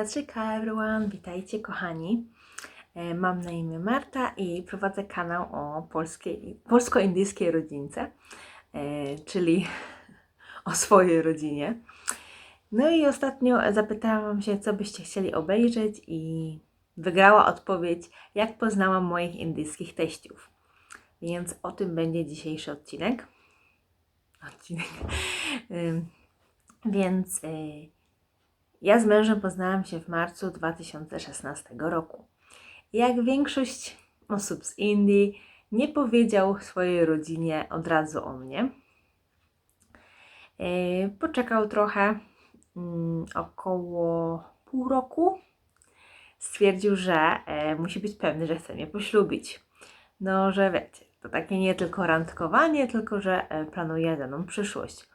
Satrzyka everyone, witajcie kochani. E, Mam na imię Marta i prowadzę kanał o polskiej, polsko-indyjskiej rodzince, e, czyli o swojej rodzinie. No i ostatnio zapytałam się, co byście chcieli obejrzeć i wygrała odpowiedź, jak poznałam moich indyjskich teściów. Więc o tym będzie dzisiejszy odcinek. Odcinek. Więc y, ja z mężem poznałam się w marcu 2016 roku. Jak większość osób z Indii, nie powiedział swojej rodzinie od razu o mnie. Yy, Poczekał trochę, mm, około pół roku. Stwierdził, że e, musi być pewny, że chce mnie poślubić. No, że wiecie, to takie nie tylko randkowanie, tylko że e, planuje ze mną przyszłość.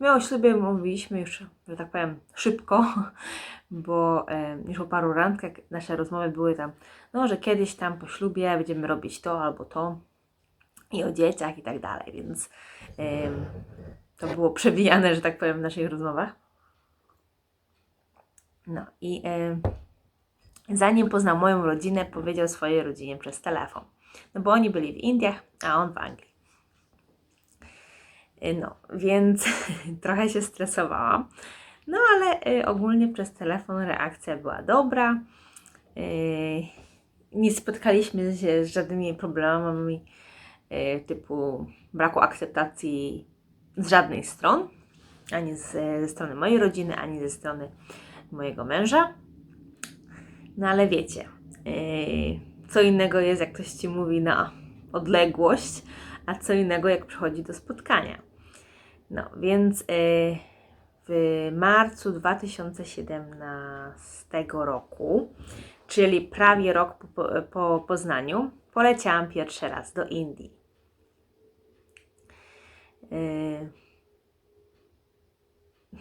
My o ślubie mówiliśmy już, że tak powiem, szybko, bo już po paru randkach nasze rozmowy były tam, no, że kiedyś tam po ślubie będziemy robić to albo to i o dzieciach i tak dalej, więc to było przewijane, że tak powiem, w naszych rozmowach. No i zanim poznał moją rodzinę, powiedział swojej rodzinie przez telefon. No bo oni byli w Indiach, a on w Anglii. Y, No, więc trochę się stresowałam. No ale y, ogólnie przez telefon reakcja była dobra. Y, nie spotkaliśmy się z żadnymi problemami typu braku akceptacji z żadnej stron. Ani z, ze strony mojej rodziny, ani ze strony mojego męża. No ale wiecie, co innego jest, jak ktoś ci mówi na odległość, a co innego, jak przychodzi do spotkania. No więc yy, w marcu 2017 roku, czyli prawie rok po, po, po Poznaniu, poleciałam pierwszy raz do Indii. Yy,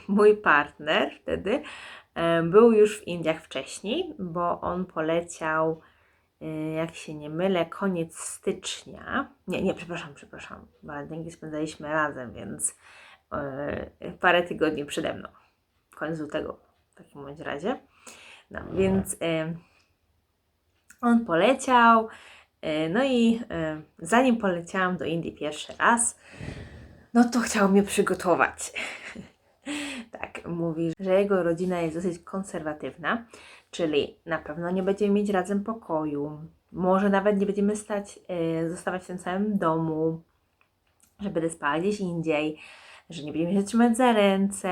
mój partner wtedy e, był już w Indiach wcześniej, bo on poleciał, jak się nie mylę, koniec stycznia. Nie, nie, przepraszam, przepraszam. Walentynki spędzaliśmy razem, więc e, parę tygodni przede mną. Koniec lutego w takim bądź razie. No, więc e, on poleciał. e, No i e, zanim poleciałam do Indii pierwszy raz, no to chciał mnie przygotować. Tak, mówi, że jego rodzina jest dosyć konserwatywna, czyli na pewno nie będziemy mieć razem pokoju, może nawet nie będziemy stać, e, zostawać w tym samym domu, że będę spała gdzieś indziej, że nie będziemy się trzymać za ręce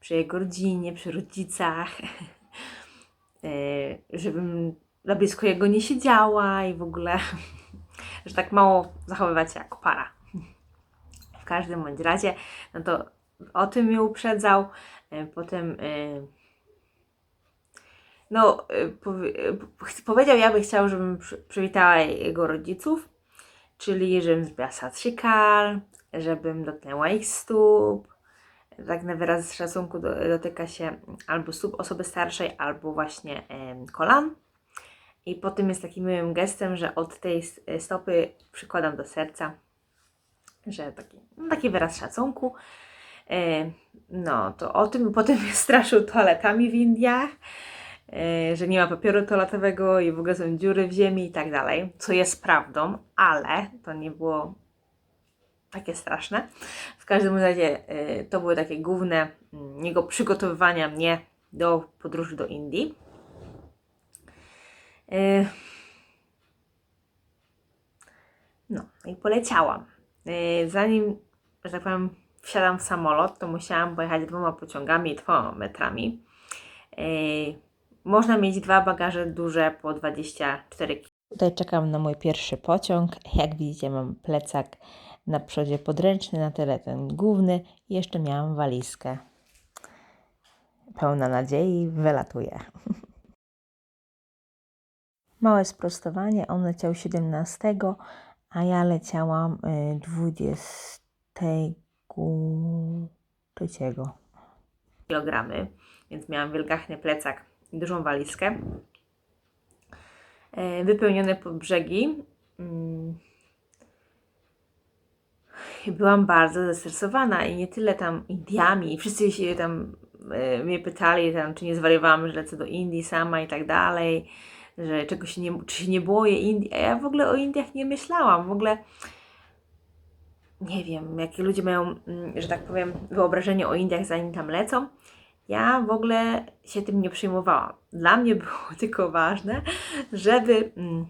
przy jego rodzinie, przy rodzicach, e, żebym za blisko jego nie siedziała i w ogóle, że tak mało zachowywać się jako para. W każdym bądź razie, no to o tym mnie uprzedzał. E, Potem no, e, powie, e, ch- powiedział, ja by chciał, żebym przy- przywitała jego rodziców, czyli żebym zbiła satrzykal, żebym dotknęła ich stóp. Tak na wyraz szacunku do, dotyka się albo stóp osoby starszej, albo właśnie kolan. I potem jest takim miłym gestem, że od tej s- stopy przykładam do serca, że taki, no, taki wyraz szacunku. E, No, to o tym potem mnie straszył toaletami w Indiach, e, że nie ma papieru toaletowego i w ogóle są dziury w ziemi i tak dalej, co jest prawdą, ale to nie było takie straszne. W każdym razie e, to były takie główne mm, jego przygotowywania mnie do podróży do Indii. E, No, i poleciałam. E, Zanim, że tak powiem, wsiadam w samolot, to musiałam pojechać dwoma pociągami i dwoma metrami. Można mieć dwa bagaże duże po 24 kg. Tutaj czekam na mój pierwszy pociąg. Jak widzicie, mam plecak na przodzie podręczny, na tyle ten główny. I jeszcze miałam walizkę. Pełna nadziei, wylatuję. Małe sprostowanie, on leciał 17, a ja leciałam y, 23 kilogramy, więc miałam wielgachny plecak dużą walizkę. E, Wypełnione po brzegi. Mm. Byłam bardzo zestresowana i nie tyle tam Indiami, wszyscy się tam y, mnie pytali tam, czy nie zwariowałam, że lecę do Indii sama i tak dalej, że czego się nie, czy się nie boję Indii, a ja w ogóle o Indiach nie myślałam, w ogóle nie wiem, jakie ludzie mają, mm, że tak powiem, wyobrażenie o Indiach, zanim tam lecą. Ja w ogóle się tym nie przejmowałam. Dla mnie było tylko ważne, żeby mm,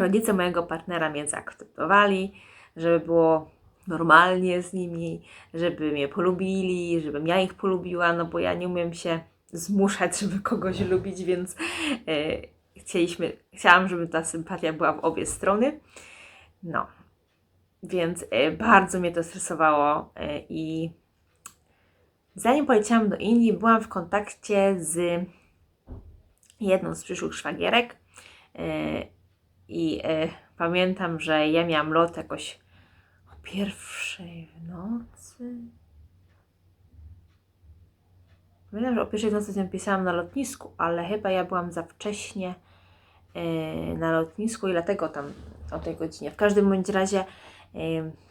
rodzice mojego partnera mnie zaakceptowali, żeby było normalnie z nimi, żeby mnie polubili, żebym ja ich polubiła, no bo ja nie umiem się zmuszać, żeby kogoś lubić, więc e, chcieliśmy, chciałam, żeby ta sympatia była w obie strony. No, więc e, bardzo mnie to stresowało e, i zanim poleciałam do Indii, byłam w kontakcie z jedną z przyszłych szwagierek e, i pamiętam, że ja miałam lot jakoś o pierwszej w nocy. Pamiętam, że o pierwszej w nocy nią pisałam na lotnisku, ale chyba ja byłam za wcześnie na lotnisku i dlatego tam o tej godzinie. W każdym bądź razie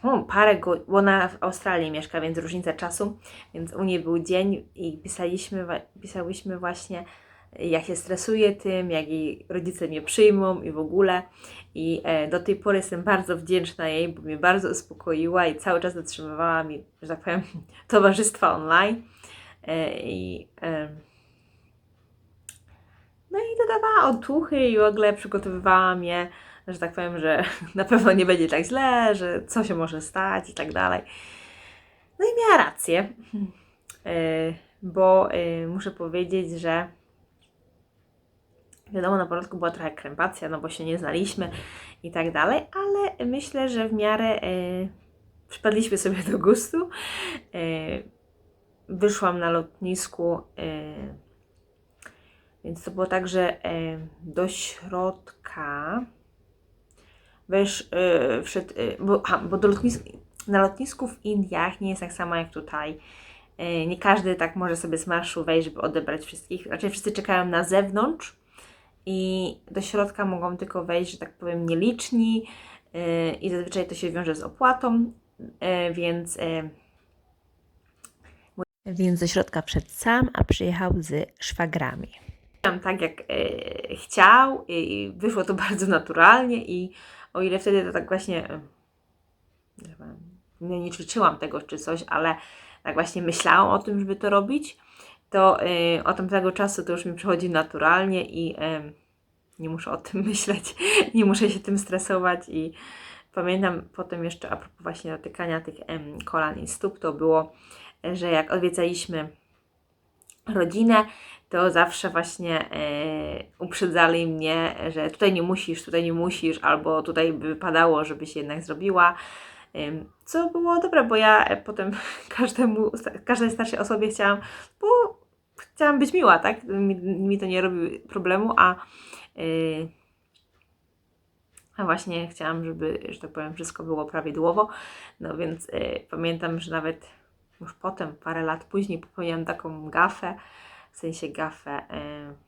no, parę godzin, bo ona w Australii mieszka, więc różnica czasu, więc u niej był dzień i pisaliśmy, pisałyśmy właśnie jak się stresuje tym, jak jej rodzice mnie przyjmą i w ogóle. I e, do tej pory jestem bardzo wdzięczna jej, bo mnie bardzo uspokoiła i cały czas dotrzymywała mi, że tak powiem, towarzystwa online. E, I, no i dodawała otuchy i w ogóle przygotowywała mnie że tak powiem, że na pewno nie będzie tak źle, że co się może stać i tak dalej. No i miała rację, e, bo e, muszę powiedzieć, że wiadomo, na początku była trochę krępacja, no bo się nie znaliśmy i tak dalej, ale myślę, że w miarę e, przypadliśmy sobie do gustu. Wyszłam na lotnisku, więc to było tak, że do środka wiesz, yy, yy, bo, aha, bo do na lotnisku w Indiach nie jest tak samo jak tutaj. Yy, nie każdy tak może sobie z marszu wejść, żeby odebrać wszystkich. Raczej wszyscy czekają na zewnątrz i do środka mogą tylko wejść, że tak powiem, nieliczni yy, i zazwyczaj to się wiąże z opłatą, yy, więc... Yy, więc do środka przed sam, a przyjechał z szwagrami. Tak jak chciał i wyszło to bardzo naturalnie i o ile wtedy to tak właśnie nie, nie ćwiczyłam tego czy coś, ale tak właśnie myślałam o tym, żeby to robić, to yy, od tamtego czasu to już mi przychodzi naturalnie i yy, nie muszę o tym myśleć, nie muszę się tym stresować i pamiętam potem jeszcze a propos właśnie dotykania tych kolan i stóp, to było, że jak odwiedzaliśmy rodzinę, to zawsze właśnie e, uprzedzali mnie, że tutaj nie musisz, tutaj nie musisz, albo tutaj by wypadało, żebyś jednak zrobiła. Co było dobre, bo ja e, potem każdemu, każdej starszej osobie chciałam, bo chciałam być miła, tak? Mi, mi to nie robi problemu, a, yy, a właśnie chciałam, żeby, że tak powiem, wszystko było prawidłowo. No więc yy, pamiętam, że nawet już potem, parę lat później, popełniłam taką gafę, w sensie gafę. Y,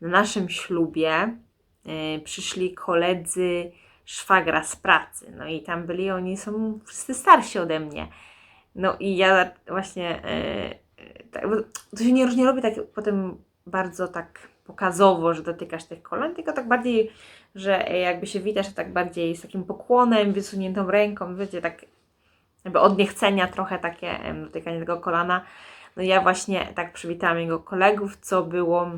na naszym ślubie y, przyszli koledzy szwagra z pracy. No i tam byli, oni są wszyscy starsi ode mnie. No i ja właśnie, y, tak, to się nie, nie robi tak potem bardzo tak pokazowo, że dotykasz tych kolan, tylko tak bardziej, że jakby się witasz tak bardziej z takim pokłonem, wysuniętą ręką, wiecie, tak jakby od niechcenia trochę takie dotykanie tego kolana. No ja właśnie tak przywitałam jego kolegów, co było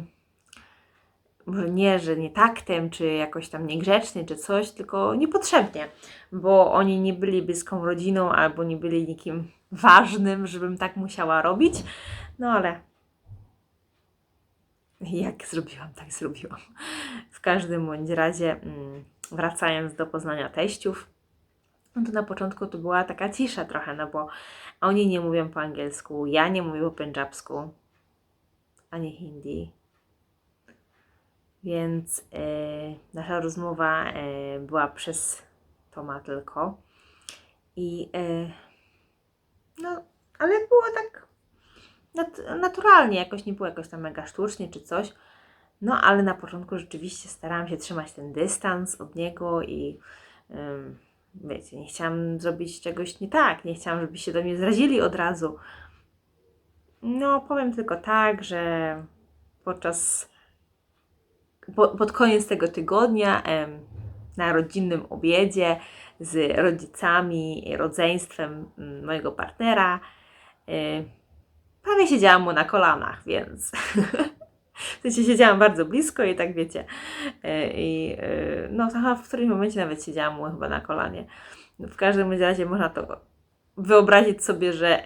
może nie, że nie taktem, czy jakoś tam niegrzecznie, czy coś, tylko niepotrzebnie, bo oni nie byli bliską rodziną albo nie byli nikim ważnym, żebym tak musiała robić. No ale jak zrobiłam, tak zrobiłam. W każdym bądź razie, mm, wracając do poznania teściów, no to na początku to była taka cisza trochę, no bo oni nie mówią po angielsku, ja nie mówię po pendżabsku, ani hindi. Więc e, nasza rozmowa e, była przez Toma tylko. I e, no, ale było tak nat naturalnie, jakoś nie było jakoś tam mega sztucznie czy coś. No, ale na początku rzeczywiście starałam się trzymać ten dystans od niego i wiecie, nie chciałam zrobić czegoś nie tak, nie chciałam, żeby się do mnie zrazili od razu. No, powiem tylko tak, że podczas po, pod koniec tego tygodnia na rodzinnym obiedzie z rodzicami rodzeństwem mm, mojego partnera y, prawie siedziałam mu na kolanach, więc w sensie siedziałam bardzo blisko i tak wiecie. y, I y, no, w którymś momencie nawet siedziałam mu chyba na kolanie. W każdym razie można to wyobrazić sobie, że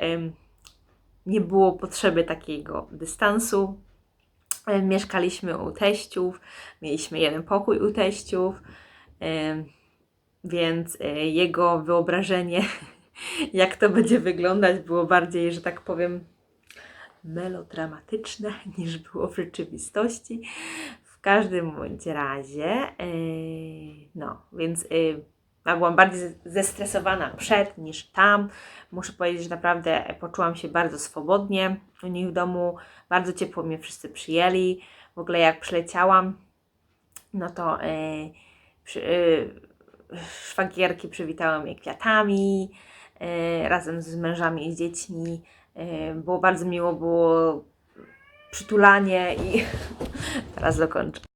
nie było potrzeby takiego dystansu. E, Mieszkaliśmy u teściów, mieliśmy jeden pokój u teściów, więc e, jego wyobrażenie, jak to będzie wyglądać, było bardziej, że tak powiem, melodramatyczne niż było w rzeczywistości. W każdym bądź razie, e, no, więc e, ja byłam bardziej ze- zestresowana przed niż tam. Muszę powiedzieć, że naprawdę poczułam się bardzo swobodnie u nich w domu. Bardzo ciepło mnie wszyscy przyjęli. W ogóle jak przyleciałam, no to e, przy, e, szwagierki przywitały mnie kwiatami e, razem z mężami i z dziećmi. E, było bardzo miło, było przytulanie i teraz dokończę.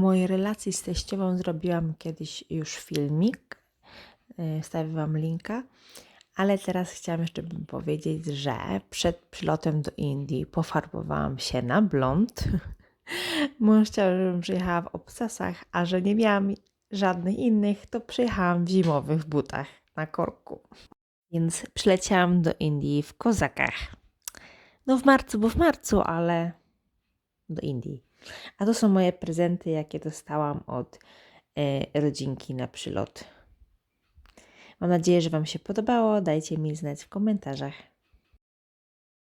Mojej relacji z teściową zrobiłam kiedyś już filmik. Yy, Wstawię Wam linka. Ale teraz chciałam jeszcze powiedzieć, że przed przylotem do Indii pofarbowałam się na blond. Mąż chciał, żebym przyjechała w obcasach, a że nie miałam żadnych innych, to przyjechałam w zimowych butach na korku. Więc przyleciałam do Indii w kozakach. No w marcu, bo w marcu, ale do Indii. A to są moje prezenty, jakie dostałam od e, rodzinki na przylot. Mam nadzieję, że Wam się podobało. Dajcie mi znać w komentarzach.